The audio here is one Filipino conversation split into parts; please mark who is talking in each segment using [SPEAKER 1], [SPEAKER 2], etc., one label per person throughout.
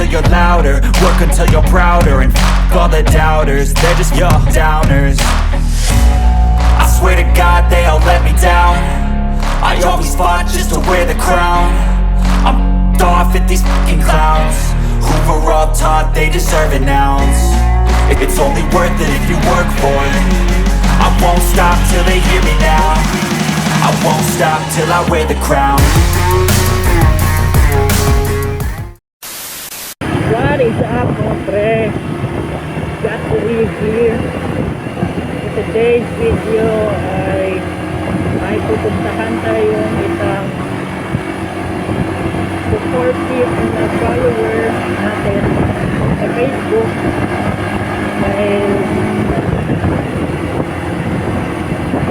[SPEAKER 1] until you're louder. Work until you're prouder. And f*** all the doubters. They're just your downers. I swear to God they all let me down. I always fought just to wear the crown. I'm f***ed off at these fucking clowns. Who were all taught they deserve an ounce? It's only worth it if you work for it. I won't stop till they hear me now. I won't stop till I wear the crown
[SPEAKER 2] What is up mga pre? Got to live here. Today's video ay ay pupuntahan tayo ng isang supportive na follower natin sa Facebook dahil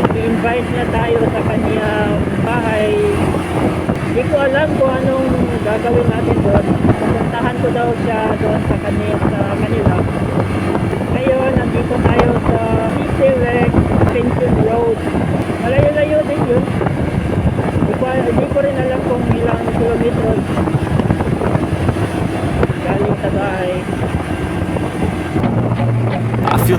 [SPEAKER 2] i-invite na tayo sa kanyang bahay hindi ko alam kung anong gagawin natin doon. Ko daw siya doon sa kanila, sa kanila. Ngayon, nandito tayo sa Select Pension Road. Malayo-layo din yun. Hindi ko, hindi ko rin alam kung ilang kilometers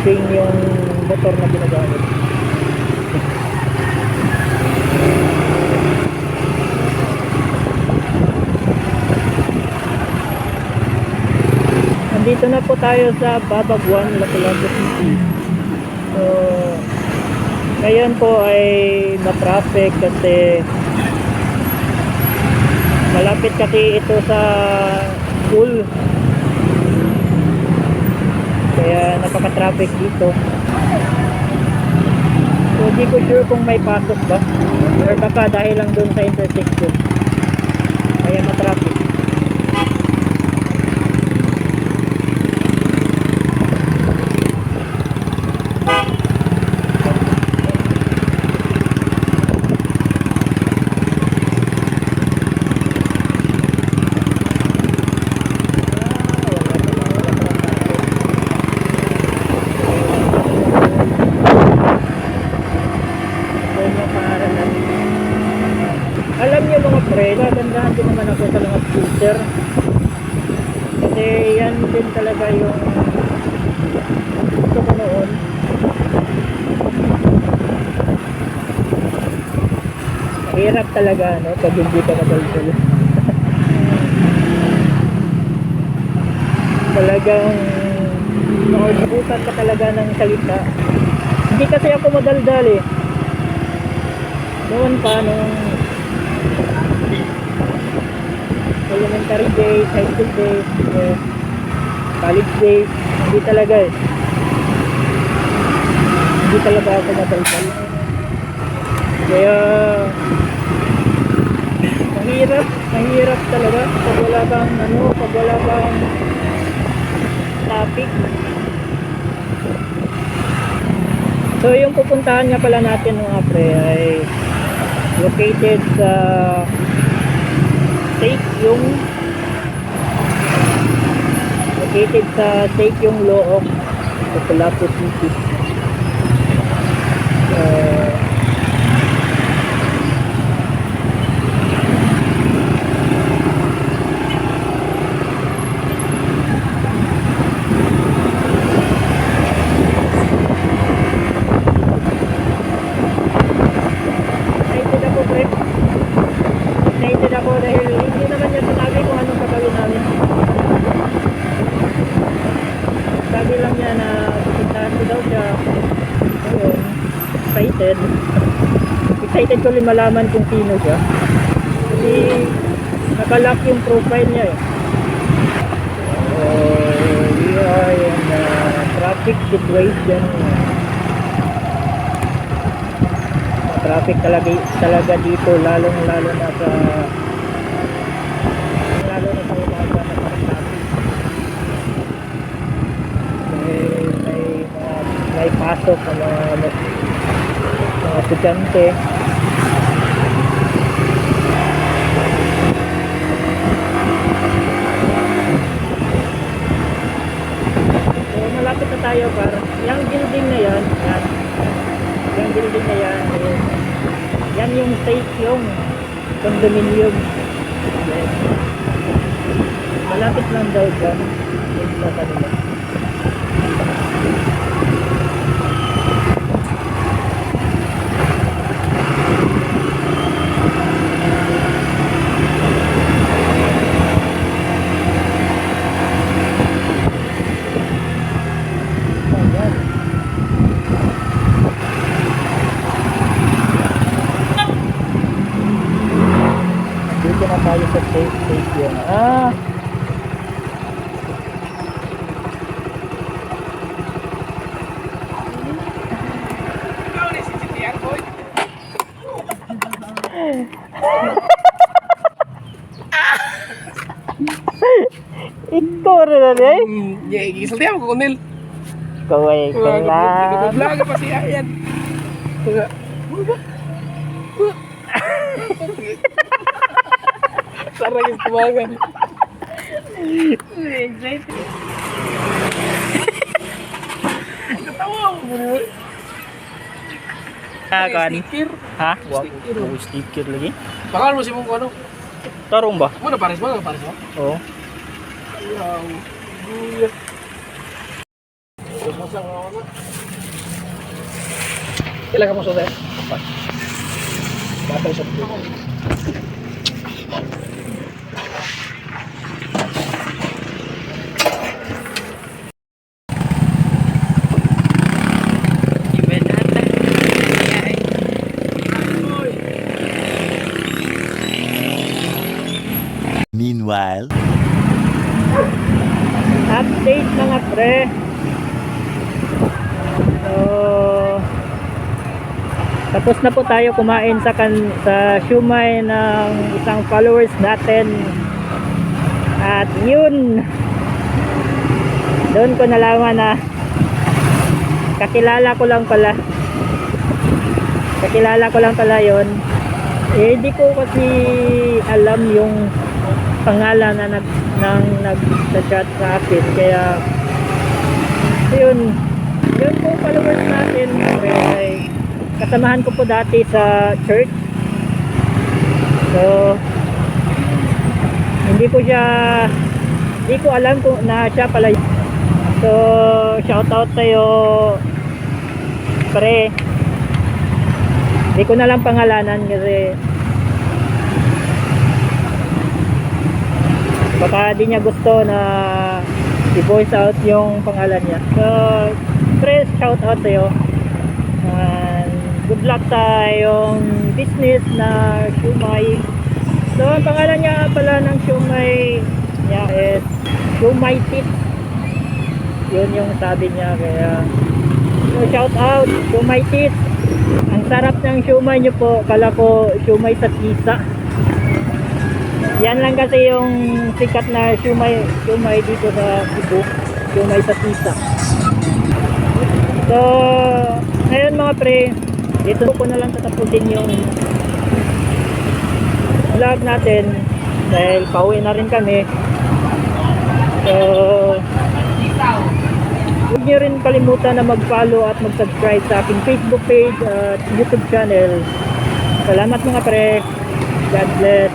[SPEAKER 2] clutching yung motor na ginagamit. Nandito na po tayo sa Babagwan, Lapu-Lapu City. So, ngayon po ay na-traffic kasi malapit kasi ito sa school. Kaya napaka-traffic dito. So, di ko sure kung may pasok ba. Or baka dahil lang doon sa intersection. Kaya na-traffic. Doon yung pangalan namin. Alam niyo mga pre, nagandahan din naman ako sa scooter. Kasi yan din talaga yung gusto ko noon. Hirap talaga no, pag hindi ka madaldal. Talagang maurbutan ka talaga ng salita. Hindi kasi ako madaldal eh. Noon pa, nung elementary days, high school days, eh, college days, hindi talaga eh. Hindi talaga ako madaldal. Kaya, mahirap, mahirap talaga pag wala kang ano, pag wala kang topic. So yung pupuntahan nga pala natin mga pre ay located sa Take yung located sa Take yung Look sa Pulapu City. Excited. Excited ko rin malaman kung sino siya. Kasi nakalock yung profile niya eh. So, we are in a traffic situation. Traffic talaga, talaga dito, lalong lalo na sa lalo na sa umaga traffic. May, may, may pasok ng mga, mga estudyante. So, malapit na tayo para yung building na yan, yan. Yung building na yan, is, yan yung safe yung condominium. Yes. Malapit lang daw dyan. Yung sa kanila. Ayan. Dito na tayo sa station. Ah! Ikaw rin na rin.
[SPEAKER 3] Hmm, ya, gisalti ako kung nil.
[SPEAKER 2] Ikaw ay kailan.
[SPEAKER 3] Nagbablog pa siya yan. Mga, Sarang yung tumagan. Katawa mo.
[SPEAKER 2] Kan.
[SPEAKER 3] Sticker.
[SPEAKER 2] Ha? Wow,
[SPEAKER 3] Sticker.
[SPEAKER 2] wow, sticker lagi.
[SPEAKER 3] Bakal mo si mong ano.
[SPEAKER 2] Tarong ba?
[SPEAKER 3] Mo na pares na pares mo.
[SPEAKER 2] Oo.
[SPEAKER 3] Ayaw. Guya. Sumusang ako na. Kailan ka mo sa tayo? Batay sa puto.
[SPEAKER 4] Meanwhile,
[SPEAKER 2] Update mga pre. So, tapos na po tayo kumain sa kan sa shumai ng isang followers natin. At yun, doon ko nalaman na kakilala ko lang pala. Kakilala ko lang pala yon. Eh, hindi ko kasi alam yung pangalan na nag nang nag-chat sa akin kaya yun. Yun po followers natin. Ay kasamahan ko po dati sa church. So hindi ko siya hindi ko alam kung na siya pala. So shout out sa'yo pre. Hindi ko na lang pangalanan kasi baka di niya gusto na i-voice out yung pangalan niya. So, pre, shout out sa'yo. And good luck sa yung business na Shumai. So, ang pangalan niya pala ng Shumai niya is Shumai Tit. Yun yung sabi niya. Kaya, so, shout out, Shumai Tit. Ang sarap ng shumai niyo po. Kala ko shumai sa tisa. Yan lang kasi yung sikat na shumay, shumay dito sa Cebu. Shumay sa Tisa. So, ngayon mga pre, dito ko na lang tatapusin yung vlog natin dahil pauwi na rin kami. So, huwag nyo rin kalimutan na mag-follow at mag-subscribe sa aking Facebook page at YouTube channel. Salamat mga pre. God bless.